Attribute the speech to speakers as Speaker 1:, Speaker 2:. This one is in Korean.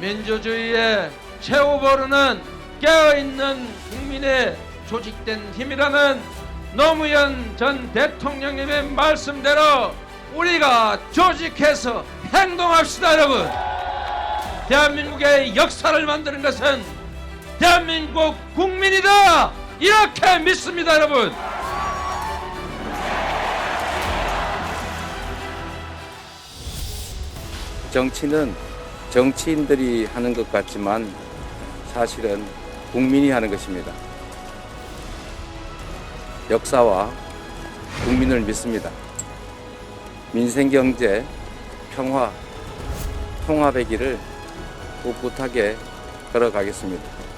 Speaker 1: 민주주의의 최후보르는 깨어있는 국민의 조직된 힘이라는 노무현 전 대통령님의 말씀대로 우리가 조직해서 행동합시다 여러분. 대한민국의 역사를 만드는 것은 대한민국 국민이다! 이렇게 믿습니다 여러분.
Speaker 2: 정치는 정치인들이 하는 것 같지만 사실은 국민이 하는 것입니다. 역사와 국민을 믿습니다. 민생 경제, 평화, 통합의 길을 꿋꿋하게 걸어가겠습니다.